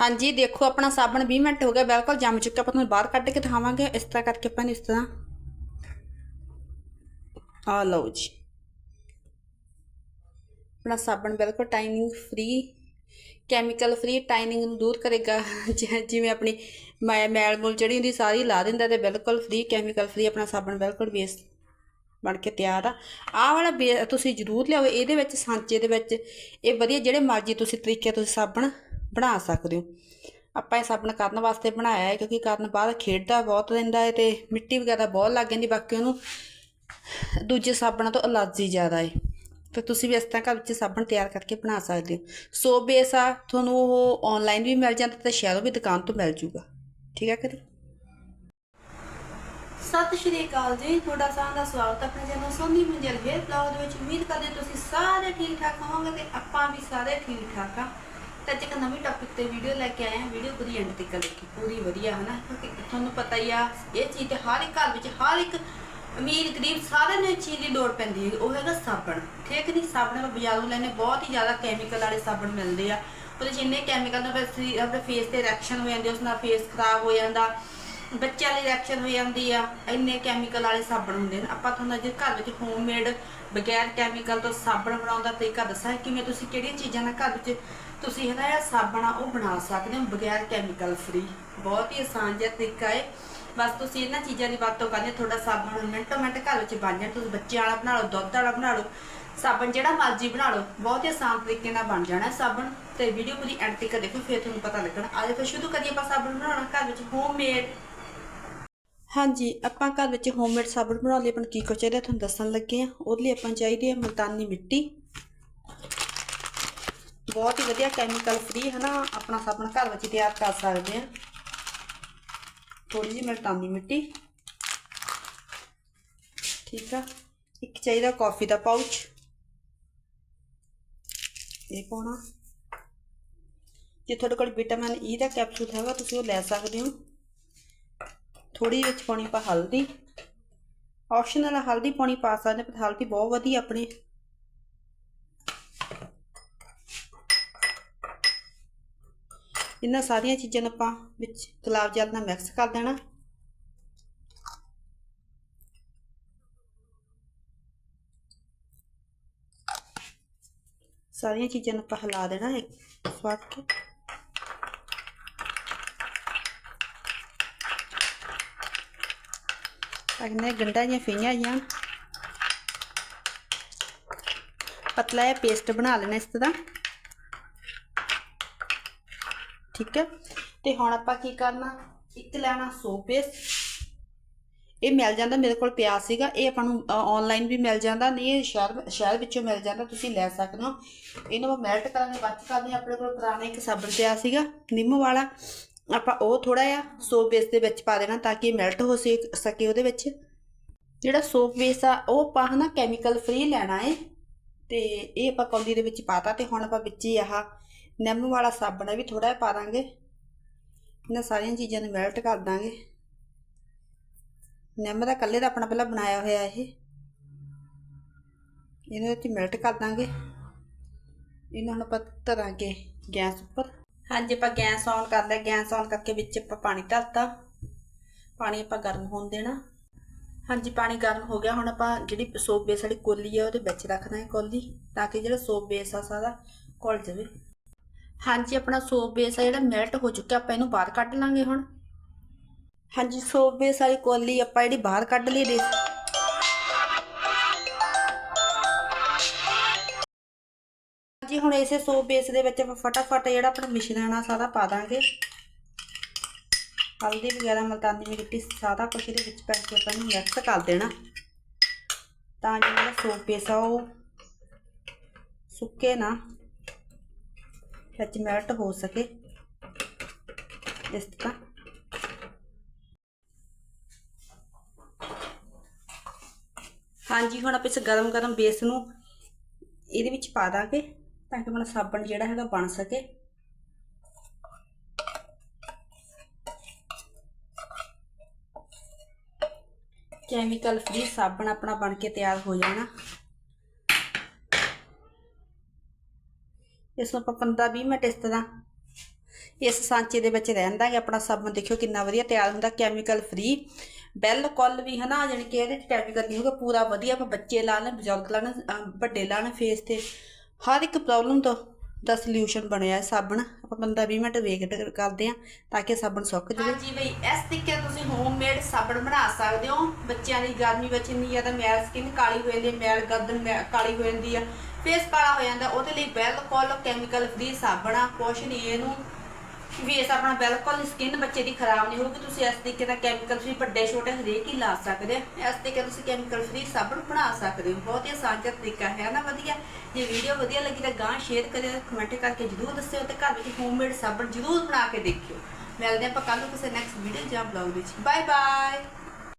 ਹਾਂਜੀ, ਦੇਖੋ, ਆਪਣਾ ਸਾਬਣ 20 ਮਿੰਟ ਹੋ ਗਿਆ, ਬਿਲਕੁਲ ਜੰਮ ਚੁੱਕਾ, ਆਪਾਂ ਤੁਹਾਨੂੰ ਬਾਹਰ ਕੱਢ ਕੇ ਦਿਖਾਵਾਂਗੇ। ਇਸ ਤਰ੍ਹਾਂ ਕਰਕੇ ਆਪਾਂ ਨੂੰ ਇਸ ਤਰ੍ਹਾਂ ਆ ਲਓ ਜੀ। ਆਪਣਾ ਸਾਬਣ ਬਿਲਕੁਲ tanning free, chemical free, tanning ਨੂੰ ਦੂਰ ਕਰੇਗਾ। ਜਿ- ਜਿਵੇਂ ਆਪਣੀ ਮੈ- ਮੈਲ ਮੂਲ ਜਿਹੜੀ ਹੁੰਦੀ, ਸਾਰੀ ਲਾ ਦਿੰਦਾ ਤੇ ਬਿਲਕੁਲ ਫ੍ਰੀ, ਕੈਮੀਕਲ ਫ੍ਰੀ, ਆਪਣਾ ਸਾਬਣ ਬਿਲਕੁਲ ਬੇਸ ਬਣ ਕੇ ਤਿਆਰ ਆ। ਆਹ ਵਾਲਾ ਬੇ- ਤੁਸੀਂ ਜ਼ਰੂਰ ਲਿਆਓ, ਇਹਦੇ ਵਿੱਚ, ਸਾਂਚੇ ਦੇ ਵਿੱਚ, ਇਹ ਵਧੀਆ, ਜਿਹੜੇ ਮਰਜ਼ੀ ਤੁਸੀਂ ਤਰੀਕੇ ਤੁਸੀਂ ਸਾਬਣ ਬਣਾ ਸਕਦੇ ਹੋ। ਆਪਾਂ ਇਹ ਸਾਬਣ ਕਰਨ ਵਾਸਤੇ ਬਣਾਇਆ ਹੈ ਕਿਉਂਕਿ ਕਰਨ ਬਾਅਦ ਖੇਡਦਾ ਬਹੁਤ ਰਹਿੰਦਾ ਹੈ ਤੇ ਮਿੱਟੀ ਵਗੈਰਾ ਬਹੁਤ ਲੱਗ ਜਾਂਦੀ, ਬਾਕੀ ਉਹਨੂੰ ਦੂਜੇ ਸਾਬਣਾਂ ਤੋਂ ਅਲਰਜੀ ਜ਼ਿਆਦਾ ਹੈ। ਤੇ ਤੁਸੀਂ ਵੀ ਇਸ ਤਰ੍ਹਾਂ ਘਰ ਵਿੱਚ ਸਾਬਣ ਤਿਆਰ ਕਰਕੇ ਬਣਾ ਸਕਦੇ ਹੋ। ਸੋ ਬੇਸ ਆ, ਤੁਹਾਨੂੰ ਉਹ ਆਨਲਾਈਨ ਵੀ ਮਿਲ ਜਾਂਦਾ ਤੇ ਸ਼ਹਿਰੋਂ ਵੀ ਦੁਕਾਨ ਤੋਂ ਮਿਲ ਜੂਗਾ। ਠੀਕ ਹੈ ਕਰੀ ਸਤਿ ਸ਼੍ਰੀ ਅਕਾਲ ਜੀ, ਤੁਹਾਡਾ ਸਾਰਿਆਂ ਦਾ ਸਵਾਗਤ ਹੈ ਆਪਣੇ channel Soni Manjal hair blog ਦੇ ਵਿੱਚ। ਉਮੀਦ ਕਰਦੇ ਤੁਸੀਂ ਸਾਰੇ ਠੀਕ ਠਾਕ ਹੋਵੋਗੇ ਤੇ ਆਪਾਂ ਵੀ ਸਾਰੇ ਠੀਕ ਠਾਕ ਆ ਤੇ ਅੱਜ ਇੱਕ ਨਵੀਂ ਟੌਪਿਕ ਤੇ ਵੀਡੀਓ ਲੈ ਕੇ ਆਏ ਹਾਂ। ਵੀਡੀਓ ਪੂਰੀ ਐਂਡ ਤੱਕ ਦੇਖੀ। ਪੂਰੀ ਵਧੀਆ ਹੈ ਨਾ ਕਿਉਂਕਿ ਤੁਹਾਨੂੰ ਪਤਾ ਹੀ ਆ, ਇਹ ਚੀਜ਼ ਤੇ ਹਰ ਇੱਕ ਘਰ ਵਿੱਚ ਹਰ ਇੱਕ ਅਮੀਰ, ਗਰੀਬ ਸਾਰਿਆਂ ਨੂੰ ਇਸ ਚੀਜ਼ ਦੀ ਲੋੜ ਪੈਂਦੀ ਹੈ। ਉਹ ਹੈਗਾ ਸਾਬਣ। ਠੀਕ ਨਹੀਂ? ਸਾਬਣ ਆਪਾਂ ਬਾਜ਼ਾਰੋਂ ਲੈਨੇ ਬਹੁਤ ਹੀ ਜ਼ਿਆਦਾ ਕੈਮੀਕਲ ਵਾਲੇ ਸਾਬਣ ਮਿਲਦੇ ਆ। ਉਹਦੇ 'ਚ ਇੰਨੇ ਕੈਮੀਕਲ ਨਾਲ ਫਿਰ ਆਪਣੇ ਫੇਸ ਤੇ ਰਿਐਕਸ਼ਨ ਹੋ ਜਾਂਦੇ ਉਸ ਨਾਲ ਫੇਸ ਖਰਾਬ ਹੋ ਜਾਂਦਾ। ਬੱਚਿਆਂ ਲਈ ਰਿਐਕਸ਼ਨ ਹੋ ਜਾਂਦੀ ਆ, ਇੰਨੇ ਕੈਮੀਕਲ ਵਾਲੇ ਸਾਬਣ ਹੁੰਦੇ ਨੇ। ਆਪਾਂ ਤੁਹਾਨੂੰ ਅੱਜ ਘਰ ਵਿੱਚ ਹੋਮਮੇਡ ਬਗੈਰ ਕੈਮੀਕਲ ਤੋਂ ਸਾਬਣ ਬਣਾਉਣ ਦਾ ਤਰੀਕਾ ਦੱਸਾਂ, ਕਿਵੇਂ ਤੁਸੀਂ ਕਿਹੜੀਆਂ ਚੀਜ਼ਾਂ ਨਾਲ ਘਰ ਵਿੱਚ ਤੁਸੀਂ ਇਹਦਾ ਜਿਹੜਾ ਸਾਬਣ ਆ, ਉਹ ਬਣਾ ਸਕਦੇ ਹੋ ਬਗੈਰ ਕੈਮੀਕਲ ਫ੍ਰੀ ਬਹੁਤ ਹੀ ਆਸਾਨ ਜਿਹਾ ਤਰੀਕਾ ਹੈ ਬਸ ਤੁਸੀਂ ਇਹਨਾਂ ਚੀਜ਼ਾਂ ਦੀ ਵਰਤੋਂ ਕਰਦੇ ਤੁਹਾਡਾ ਸਾਬਣ ਮਿੰਟੋ ਮਿੰਟ ਘਰ ਵਿੱਚ ਬਣ ਜਾਣਾ, ਤੁਸੀਂ ਬੱਚਿਆਂ ਵਾਲਾ ਬਣਾ ਲਓ, ਦੁੱਧ ਵਾਲਾ ਬਣਾ ਲਓ, ਸਾਬਣ ਜਿਹੜਾ ਮਰਜ਼ੀ ਬਣਾ ਲਓ, ਬਹੁਤ ਹੀ ਆਸਾਨ ਤਰੀਕੇ ਨਾਲ ਬਣ ਜਾਣਾ ਸਾਬਣ। ਤੇ ਵੀਡੀਓ ਪੂਰੀ ਐਂਡ ਤੱਕ ਦੇਖੋ, ਫਿਰ ਤੁਹਾਨੂੰ ਪਤਾ ਲੱਗਣਾ। ਅੱਜ ਫਿਰ ਸ਼ੁਰੂ ਕਰੀਏ ਆਪਾਂ ਸਾਬਣ ਬਣਾਉਣਾ ਘਰ ਵਿੱਚ ਹੋਮਮੇਡ ਹਾਂਜੀ, ਆਪਾਂ ਘਰ ਵਿੱਚ ਹੋਮਮੇਡ ਸਾਬਣ ਬਣਾਉਣ ਲਈ ਆਪਾਂ ਕੀ ਕੁਝ ਚਾਹੀਦਾ ਤੁਹਾਨੂੰ ਦੱਸਣ ਲੱਗੇ ਆ ਉਹਦੇ ਲਈ ਆਪਾਂ ਚਾਹੀਦੀ ਹੈ ਮਲਤਾਨੀ ਮਿੱਟੀ। ਬਹੁਤ ਹੀ ਵਧੀਆ ਕੈਮੀਕਲ ਫ੍ਰੀ ਹੈ ਨਾ, ਆਪਣਾ ਸਾਬਣ ਘਰ ਵਿੱਚ ਤਿਆਰ ਕਰ ਸਕਦੇ ਆ ਥੋੜੀ ਜਿਹੀ ਮਲਤਾਨੀ ਮਿੱਟੀ। ਠੀਕ ਆ। ਇੱਕ ਚਾਹੀਦਾ ਕਾਫੀ ਦਾ ਪਾਊਚ ਇਹ ਪਾਉਣਾ। ਜੇ ਤੁਹਾਡੇ ਕੋਲ ਵਿਟਾਮਿਨ ਈ e ਦਾ ਕੈਪਸੂਲ ਹੈਗਾ, ਤੁਸੀਂ ਉਹ ਲੈ ਸਕਦੇ ਹੋ। ਥੋੜੀ ਵਿੱਚ ਪਾਉਣੀ ਪਾ ਹਲਦੀ। ਆਪਸ਼ਨਲ ਹਲਦੀ ਪਾਉਣੀ ਪਾ ਸਕਦੇ ਪਰ ਹਲਦੀ ਬਹੁਤ ਵਧੀਆ ਆਪਣੀ। ਇਹਨਾਂ ਸਾਰੀਆਂ ਚੀਜ਼ਾਂ ਨੂੰ ਆਪਾਂ ਵਿੱਚ ਗੁਲਾਬ ਜਲ ਨਾਲ ਮਿਕਸ ਕਰ ਦੇਣਾ। ਸਾਰੀਆਂ ਚੀਜ਼ਾਂ ਨੂੰ ਆਪਾਂ ਹਿਲਾ ਦੇਣਾ ਇੱਕ ਸਵਾਦ। ਕੇ ਅਗਨੇ ਗੰਡਾ ਜਾਂ ਫਈਆਂ ਜਾਂ ਪਤਲਾ ਜਿਹਾ ਪੇਸਟ ਬਣਾ ਲੈਣਾ ਇਸ ਦਾ ਠੀਕ ਹੈ? ਤੇ ਹੁਣ ਆਪਾਂ ਕੀ ਕਰਨਾ? ਇੱਕ ਲੈਣਾ ਸੋਪ ਪੇਸਟ ਇਹ ਮਿਲ ਜਾਂਦਾ, ਮੇਰੇ ਕੋਲ ਪਿਆ ਸੀਗਾ। ਇਹ ਆਪਾਂ ਨੂੰ ਆਨਲਾਈਨ ਵੀ ਮਿਲ ਜਾਂਦਾ। ਨਹੀਂ, ਇਹ ਸ਼ਹਿਰ ਸ਼ਹਿਰ ਵਿੱਚੋਂ ਮਿਲ ਜਾਂਦਾ। ਤੁਸੀਂ ਲੈ ਸਕਦੇ ਹੋ। ਇਹਨੂੰ ਆਪਾਂ ਮੈਲਟ ਕਰਾਂਗੇ। ਬਾਅਦ 'ਚ ਆਪਣੇ ਕੋਲ ਪੁਰਾਣਾ ਇੱਕ ਸਾਬਣ ਪਿਆ ਸੀਗਾ, ਨਿੰਮ ਵਾਲਾ। ਆਪਾਂ ਉਹ ਥੋੜਾ ਜਿਹਾ ਸੋਪ ਬੇਸ ਦੇ ਵਿੱਚ ਪਾ ਦੇਣਾ ਤਾਂ ਕਿ ਮੈਲਟ ਹੋ ਸਕੇ ਉਹਦੇ ਵਿੱਚ। ਜਿਹੜਾ ਸੋਪ ਬੇਸ ਆ, ਉਹ ਆਪਾਂ ਹਨਾ ਕੈਮੀਕਲ ਫ੍ਰੀ ਲੈਣਾ ਹੈ ਤੇ ਇਹ ਆਪਾਂ ਕੌਲੀ ਦੇ ਵਿੱਚ ਪਾਤਾ ਤੇ ਹੁਣ ਆਪਾਂ ਵਿੱਚ ਹੀ ਆਹ ਨਿੰਮ ਵਾਲਾ ਸਾਬਣ ਆ ਵੀ ਥੋੜਾ ਜਿਹਾ ਪਾ ਦਾਂਗੇ। ਇਹਨਾਂ ਸਾਰੀਆਂ ਚੀਜ਼ਾਂ ਨੂੰ ਮੈਲਟ ਕਰ ਦਾਂਗੇ। ਨਿੰਮ ਦਾ ਕੱਲੇ ਦਾ ਆਪਣਾ ਪਹਿਲਾਂ ਬਣਾਇਆ ਹੋਇਆ ਇਹ। ਇਹਦੇ ਵਿੱਚ ਮੈਲਟ ਕਰ ਦਾਂਗੇ। ਇਹਨਾਂ ਹੁਣ ਆਪਾਂ ਧਰਾਂਗੇ ਗੈਸ ਉੱਪਰ। ਹਾਂਜੀ, ਆਪਾਂ ਗੈਸ ਔਨ ਕਰ ਲਿਆ। ਗੈਸ ਔਨ ਕਰਕੇ ਵਿੱਚ ਆਪਾਂ ਪਾਣੀ ਧਰਤਾ। ਪਾਣੀ ਆਪਾਂ ਗਰਮ ਹੋਣ ਦੇਣਾ। ਹਾਂਜੀ, ਪਾਣੀ ਗਰਮ ਹੋ ਗਿਆ। ਹੁਣ ਆਪਾਂ ਜਿਹੜੀ ਸੋਪ ਬੇਸ ਵਾਲੀ ਕੋਲੀ ਆ, ਉਹਦੇ ਵਿੱਚ ਰੱਖਣਾ ਹੈ ਕੋਲੀ, ਤਾਂ ਕਿ ਜਿਹੜਾ ਸੋਪ ਬੇਸ ਆ, ਸਾਰਾ ਘੁਲ ਜਾਵੇ। ਹਾਂਜੀ, ਆਪਣਾ ਸੋਪ ਬੇਸ ਆ ਜਿਹੜਾ ਮੈਲਟ ਹੋ ਚੁੱਕਿਆ, ਆਪਾਂ ਇਹਨੂੰ ਬਾਹਰ ਕੱਢ ਲਾਂਗੇ ਹੁਣ। ਹਾਂਜੀ, ਸੋਪ ਬੇਸ ਵਾਲੀ ਕੋਲੀ ਆਪਾਂ ਜਿਹੜੀ ਬਾਹਰ ਕੱਢ ਲਈ ਦੇ ਜੀ, ਹੁਣ ਇਸੇ ਸੋਪ ਬੇਸ ਦੇ ਵਿੱਚ ਆਪਾਂ ਫਟਾਫਟ ਜਿਹੜਾ ਆਪਣਾ ਮਿਸ਼ਰਣ ਆ ਸਾਰਾ ਪਾ ਦਾਂਗੇ। ਹਲਦੀ ਵਗੈਰਾ ਮਲਤਾਨੀ ਮਿੱਟੀ ਸਾਰਾ ਕੁਝ ਇਹਦੇ ਵਿੱਚ ਪਾ ਕੇ ਆਪਾਂ ਨੂੰ ਮਿਕਸ ਕਰ ਦੇਣਾ। ਤਾਂ ਜੋ ਜਿਹੜਾ ਸੋਪ ਬੇਸ ਆ, ਉਹ ਸੁੱਕੇ ਨਾ, ਵਿੱਚ ਮੈਲਟ ਹੋ ਸਕੇ। ਇਸ ਤਰ੍ਹਾਂ। ਹਾਂਜੀ, ਹੁਣ ਆਪਾਂ ਇਸ ਗਰਮ ਗਰਮ ਬੇਸ ਨੂੰ ਇਹਦੇ ਵਿੱਚ ਪਾ ਦਾਂਗੇ। ਤਾਂ ਕਿ ਆਪਣਾ ਸਾਬਣ ਜਿਹੜਾ ਹੈਗਾ ਬਣ ਸਕੇ। ਕੈਮੀਕਲ ਫ੍ਰੀ ਸਾਬਣ ਆਪਣਾ ਬਣ ਕੇ ਤਿਆਰ ਹੋ ਜਾਣਾ। ਇਸ ਨੂੰ ਆਪਾਂ 15 20 ਮਿੰਟ ਇਸ ਤਰ੍ਹਾਂ ਇਸ ਸਾਂਚੇ ਦੇ ਵਿੱਚ ਰਹਿੰਦਾ ਹੈ ਆਪਣਾ ਸਾਬਣ ਦੇਖਿਓ ਕਿੰਨਾ ਵਧੀਆ ਤਿਆਰ ਹੁੰਦਾ। ਕੈਮੀਕਲ ਫ੍ਰੀ ਬਿਲਕੁਲ ਵੀ ਹਨਾ, ਜਾਣੀ ਕਿ ਇਹਦੇ ਚ ਕੈਮੀਕਲ ਨਹੀਂ ਹੋਗਾ ਪੂਰਾ ਵਧੀਆ ਆਪਾਂ ਬੱਚੇ ਲਾ ਲੈਣ, ਬਜ਼ੁਰਗ ਲਾ ਲੈਣ ਵੱਡੇ ਲਾ ਲੈਣ ਫੇਸ ਤੇ। ਹਰ ਇੱਕ ਪ੍ਰੋਬਲਮ ਤੋਂ ਦਾ ਸੋਲੂਸ਼ਨ ਬਣਿਆ ਹੈ ਸਾਬਣ। ਆਪਾਂ 15 20 ਮਿੰਟ ਵੇਟ ਕਰਦੇ ਆ ਤਾਂ ਕਿ ਸਾਬਣ ਸੁੱਕ ਜਾਵੇ। ਹਾਂਜੀ ਬਈ, ਇਸ ਤਰੀਕੇ ਤੁਸੀਂ ਹੋਮਮੇਡ ਸਾਬਣ ਬਣਾ ਸਕਦੇ ਹੋ। ਬੱਚਿਆਂ ਦੀ ਗਰਮੀ ਵਿੱਚ ਇੰਨੀ ਜ਼ਿਆਦਾ ਮੈਲ ਸਕਿਨ ਕਾਲੀ ਹੋ ਜਾਂਦੀ ਹੈ, ਮੈਲ ਗਰਦਨ ਕਾਲੀ ਹੋ ਜਾਂਦੀ ਆ। ਫੇਸ ਕਾਲਾ ਹੋ ਜਾਂਦਾ, ਉਹਦੇ ਲਈ ਬਿਲਕੁਲ ਕੈਮੀਕਲ ਫ੍ਰੀ ਸਾਬਣ ਆ, ਕੁਛ ਨਹੀਂ ਇਹਨੂੰ ਫੇਸ ਆਪਣਾ ਬਿਲਕੁਲ ਸਕਿਨ ਬੱਚੇ ਦੀ ਖਰਾਬ ਨਹੀਂ ਹੋਊਗੀ। ਤੁਸੀਂ ਇਸ ਤਰੀਕੇ ਨਾਲ ਕੈਮੀਕਲ ਫ੍ਰੀ ਵੱਡੇ ਛੋਟੇ ਹਰੇਕ ਹੀ ਲਾ ਸਕਦੇ ਆ ਇਸ ਤਰੀਕੇ ਤੁਸੀਂ ਕੈਮੀਕਲ ਫ੍ਰੀ ਸਾਬਣ ਬਣਾ ਸਕਦੇ ਹੋ। ਬਹੁਤ ਹੀ ਆਸਾਨ ਜਿਹਾ ਤਰੀਕਾ ਹੈ ਨਾ ਵਧੀਆ। ਜੇ ਵੀਡੀਓ ਵਧੀਆ ਲੱਗੀ ਤਾਂ ਗਾਂ ਸ਼ੇਅਰ ਕਰਿਓ ਕਮੈਂਟ ਕਰਕੇ ਜਰੂਰ ਦੱਸਿਓ ਤੇ ਘਰ ਵਿੱਚ ਹੋਮਮੇਡ ਸਾਬਣ ਜਰੂਰ ਬਣਾ ਕੇ ਦੇਖਿਓ। ਮਿਲਦੇ ਆਪਾਂ ਕੱਲ ਨੂੰ ਕਿਸੇ ਨੈਕਸਟ ਵੀਡੀਓ ਜਾਂ ਬਲੌਗ ਵਿੱਚ। Bye bye